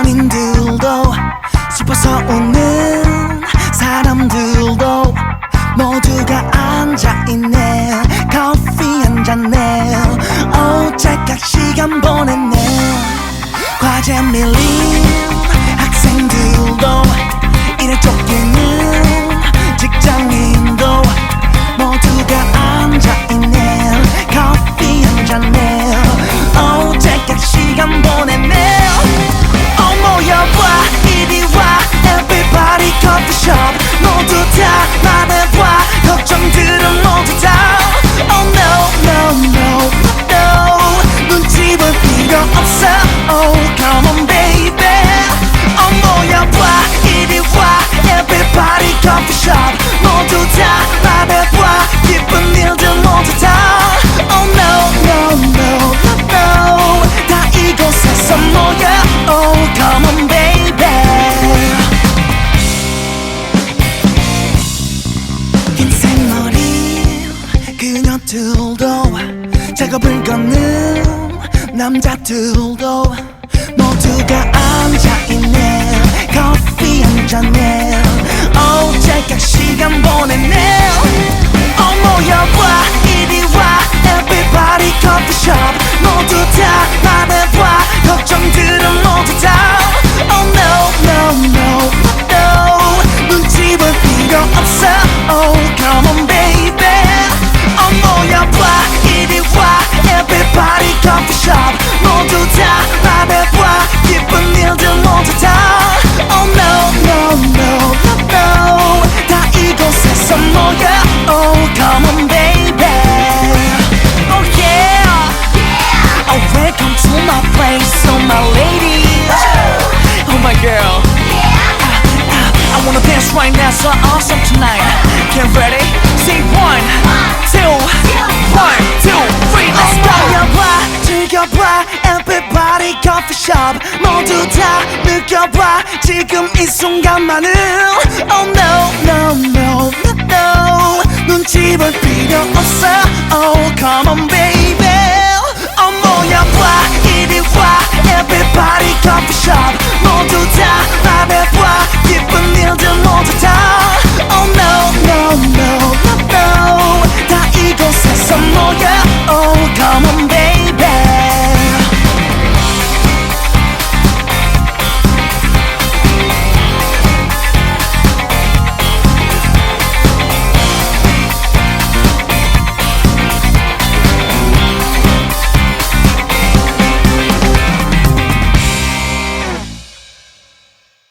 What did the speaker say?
연인들도 슬퍼서 오는 사람들도 모두가 앉아있네. 커피 한잔해 어제까 시간 보냈네. 그녀들도 작업을 걷는 남자들도 모두가 앉아있네 커피 한 잔에 오 찰칵 시간 보냈네 이곳에서 모여 Oh come on baby Oh yeah Oh welcome to my place Oh my ladies Oh my girl I wanna dance right now, so awesome tonight. Get ready? Say one, two, one, two, three, let's go. 즐겨봐, 즐겨봐, everybody coffee shop. 모두 다 느껴봐, 지금 이 순간만을. Oh no, Oh, come on